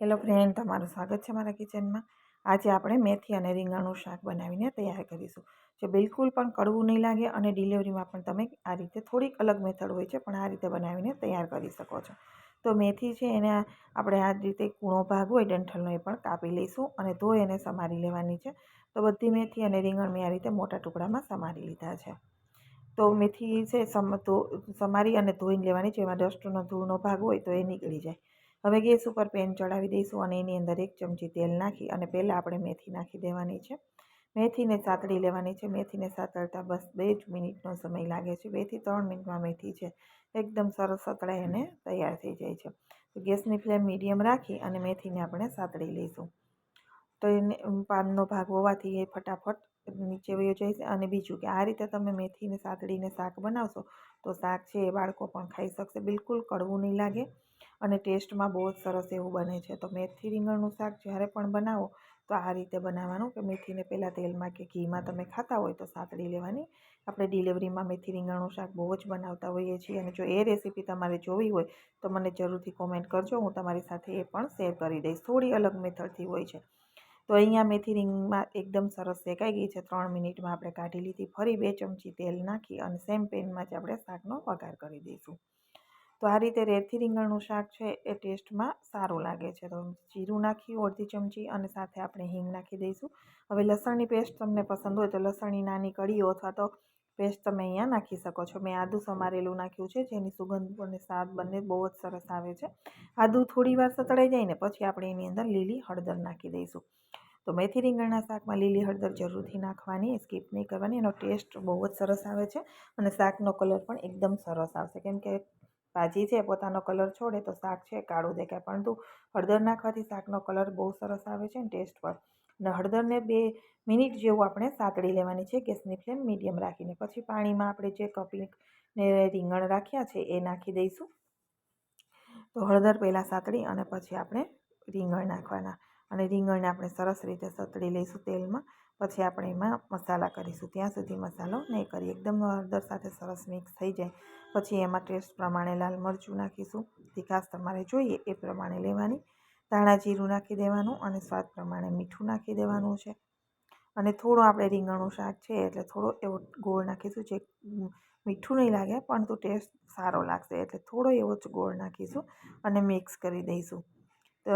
Hello friend તમારું સ્વાગત છે મારા કિચનમાં આજે આપણે મેથી અને રીંગણનું શાક બનાવીને તૈયાર કરીશું. જે બિલકુલ પણ કડવું નહીં લાગે અને ડિલિવરીમાં પણ તમે આ રીતે થોડીક અલગ મેથડ હોય છે, પણ આ રીતે બનાવીને તૈયાર કરી શકો છો. તો મેથી છે એને આપણે આ રીતે કૂણો ભાગ હોય, ડંઠલનો એ પણ કાપી લઈશું અને ધોઈ એને સમારી લેવાની છે. તો બધી મેથી અને રીંગણ મેં આ રીતે મોટા ટુકડામાં સમારી લીધા છે. તો મેથી છે, સમ સમારી અને ધોઈને લેવાની છે. એમાં ડસ્ટનો ધૂળનો ભાગ હોય તો એ નીકળી જાય. હવે ગેસ ઉપર પેન ચડાવી દઈશું અને એની અંદર એક ચમચી તેલ નાખી અને પહેલાં આપણે મેથી નાખી દેવાની છે. મેથીને સાતળી લેવાની છે. મેથીને સાતળતા બસ બે જ મિનિટનો સમય લાગે છે. બેથી ત્રણ મિનિટમાં મેથી છે. એકદમ સરસ સતળાઈ અને તૈયાર થઈ જાય છે. તો ગેસની ફ્લેમ મીડિયમ રાખી અને મેથીને આપણે સાતળી લઈશું. તો એને પાનનો ભાગ હોવાથી એ ફટાફટ નીચે વયો જાય છે. અને બીજું કે આ રીતે તમે મેથીને સાતળીને શાક બનાવશો તો શાક છે એ બાળકો પણ ખાઈ શકશે. બિલકુલ કડવું નહીં લાગે. અને ટેસ્ટમાં બહુ જ સરસ એવું બને છે. તો મેથી રીંગણનું શાક જ્યારે પણ બનાવો, તો આ રીતે બનાવવાનું કે મેથીને પહેલાં તેલમાં કે ઘીમાં તમે ખાતા હોય તો સાતડી લેવાની. આપણે ડિલિવરીમાં મેથી રીંગણનું શાક બહુ જ બનાવતા હોઈએ છીએ અને જો એ રેસીપી તમારે જોવી હોય, તો મને જરૂરથી કોમેન્ટ કરજો. હું તમારી સાથે એ પણ શેર કરી દઈશ. થોડી અલગ મેથડથી હોય છે. તો અહીંયા મેથી રીંગમાં એકદમ સરસ શેકાઈ ગઈ છે. ત્રણ મિનિટમાં આપણે કાઢી લીધી. ફરી બે ચમચી તેલ નાખી અને સેમ પેનમાં જ આપણે શાકનો વઘાર કરી દઈશું. તો આ રીતે રેડથી રીંગણનું શાક છે એ ટેસ્ટમાં સારું લાગે છે. તો જીરું નાખ્યું અડધી ચમચી અને સાથે આપણે હિંગ નાખી દઈશું. હવે લસણની પેસ્ટ તમને પસંદ હોય તો લસણની નાની કળીઓ અથવા તો પેસ્ટ તમે અહીંયા નાખી શકો છો. મેં આદું સમારેલું નાખ્યું છે, જેની સુગંધ અને સ્વાદ બંને બહુ જ સરસ આવે છે. આદું થોડી વાર સતળાઈ જાય ને પછી આપણે એની અંદર લીલી હળદર નાખી દઈશું. તો મેથી રીંગણના શાકમાં લીલી હળદર જરૂરથી નાખવાની, સ્કીપ નહીં કરવાની. એનો ટેસ્ટ બહુ જ સરસ આવે છે અને શાકનો કલર પણ એકદમ સરસ આવશે. કેમ કે ભાજી છે, પોતાનો કલર છોડે તો શાક છે, કાળું દેખાય. પરંતુ હળદર નાખવાથી શાકનો કલર બહુ સરસ આવે છે ને ટેસ્ટ પર. અને હળદરને બે મિનિટ જેવું આપણે સાતળી લેવાની છે, ગેસની ફ્લેમ મીડિયમ રાખીને. પછી પાણીમાં આપણે જે કપી ને રીંગણ રાખ્યા છે, એ નાખી દઈશું. તો હળદર પહેલાં સાતળી અને પછી આપણે રીંગણ નાખવાના. અને રીંગણને આપણે સરસ રીતે સતળી લઈશું તેલમાં. પછી આપણે એમાં મસાલા કરીશું. ત્યાં સુધી મસાલો નહીં કરીએ એકદમ હળદર સાથે સરસ મિક્સ થઈ જાય. પછી એમાં ટેસ્ટ પ્રમાણે લાલ મરચું નાખીશું. તીખાશ તમારે જોઈએ એ પ્રમાણે લેવાની. ધાણા જીરું નાખી દેવાનું અને સ્વાદ પ્રમાણે મીઠું નાખી દેવાનું છે. અને થોડું આપણે રીંગણનું શાક છે એટલે થોડો એવો ગોળ નાખીશું જે મીઠું નહીં લાગે પરંતુ ટેસ્ટ સારો લાગશે. એટલે થોડો એવો જ ગોળ નાખીશું અને મિક્સ કરી દઈશું. તો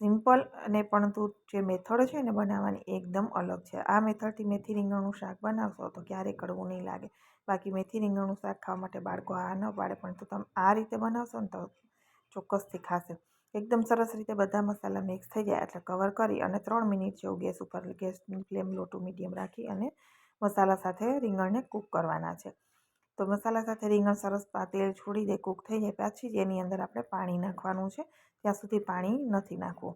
સિમ્પલ અને પરંતુ જે મેથડ છે ને બનાવવાની એકદમ અલગ છે. આ મેથડથી મેથી રીંગણનું શાક બનાવશો તો ક્યારેય કડવું નહીં લાગે. બાકી મેથી રીંગણનું શાક ખાવા માટે બાળકો આ ન પાડે, પણ તો તમે આ રીતે બનાવશો ને તો ચોક્કસથી ખાશે. એકદમ સરસ રીતે બધા મસાલા મિક્સ થઈ જાય, એટલે કવર કરી અને ત્રણ મિનિટ જેવું ગેસ ઉપર ગેસની ફ્લેમ લોટું મીડિયમ રાખી અને મસાલા સાથે રીંગણને કૂક કરવાના છે. તો મસાલા સાથે રીંગણ સરસ તેલ છોડી દે કૂક થઈ જાય પછી જ એની અંદર આપણે પાણી નાખવાનું છે. ત્યાં સુધી પાણી નથી નાખવું.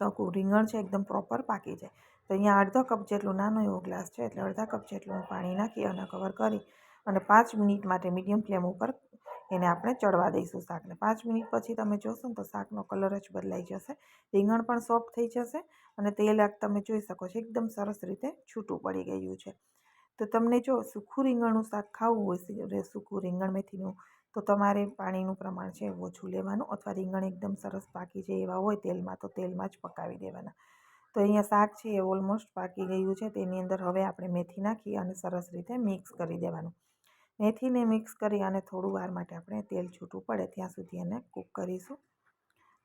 તો રીંગણ છે એકદમ પ્રોપર પાકી જાય. તો અહીંયા અડધો કપ જેટલું નાનો એવો ગ્લાસ છે, એટલે અડધા કપ જેટલું પાણી નાખી અને કવર કરી અને પાંચ મિનિટ માટે મીડિયમ ફ્લેમ ઉપર એને આપણે ચડવા દઈશું શાકને. પાંચ મિનિટ પછી તમે જોશો ને તો શાકનો કલર જ બદલાઈ જશે. રીંગણ પણ સોફ્ટ થઈ જશે અને તેલ તમે જોઈ શકો છો, એકદમ સરસ રીતે છૂટું પડી ગયું છે. તો તમને જો સૂકું રીંગણનું શાક ખાવું હોય સૂકું રીંગણ મેથીનું, તો તમારે પાણીનું પ્રમાણ છે ઓછું લેવાનું અથવા રીંગણ એકદમ સરસ પાકી જાય એવા હોય તેલમાં, તો તેલમાં જ પકાવી દેવાના. તો અહીંયા શાક છે એ ઓલમોસ્ટ પાકી ગયું છે, તેની અંદર હવે આપણે મેથી નાખી અને સરસ રીતે મિક્સ કરી દેવાનું. મેથીને મિક્સ કરી અને થોડું વાર માટે આપણે તેલ છૂટું પડે, ત્યાં સુધી એને કૂક કરીશું.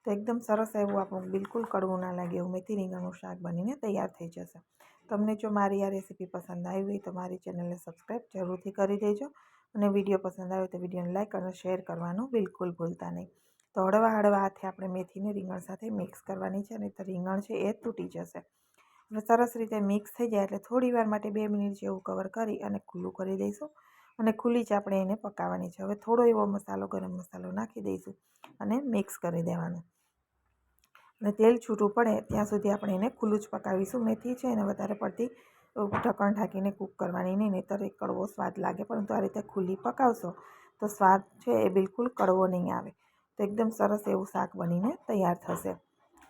તો એકદમ સરસ એવું આપણું બિલકુલ કડવું ના લાગે એવું મેથી રીંગણનું શાક બનીને તૈયાર થઈ જશે. તમને જો મારી આ રેસીપી પસંદ આવી હોય તો મારી ચેનલને સબસ્ક્રાઈબ જરૂરથી કરી દેજો અને વીડિયો પસંદ આવ્યો તો વિડીયોને લાઇક અને શેર કરવાનું બિલકુલ ભૂલતા નહીં. તો હળવા હળવા હાથે આપણે મેથીને રીંગણ સાથે મિક્સ કરવાની છે અને તો રીંગણ છે એ તૂટી જશે. હવે સરસ રીતે મિક્સ થઈ જાય એટલે થોડી વાર માટે બે મિનિટ જેવું કવર કરી અને ખુલ્લું કરી દઈશું. અને ખુલ્લી જ આપણે એને પકાવવાની છે. હવે થોડો એવો મસાલો, ગરમ મસાલો નાખી દઈશું અને મિક્સ કરી દેવાનું. અને તેલ છૂટું પડે ત્યાં સુધી આપણે એને ખુલ્લું જ પકાવીશું. મેથી છે એને વધારે પડતી ઢક્કણ ઢાંકીને કૂક કરવાની નહીં, નહીંતર એ કડવો સ્વાદ લાગે. પરંતુ આ રીતે ખુલ્લી પકાવશો તો સ્વાદ છે એ બિલકુલ કડવો નહીં આવે. તો એકદમ સરસ એવું શાક બનીને તૈયાર થશે.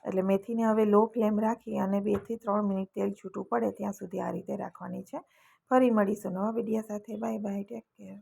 એટલે મેથીને હવે લો ફ્લેમ રાખી અને બેથી ત્રણ મિનિટ તેલ છૂટું પડે ત્યાં સુધી આ રીતે રાખવાની છે. ફરી મળીશું નવા વિડીયા સાથે. Bye bye take care.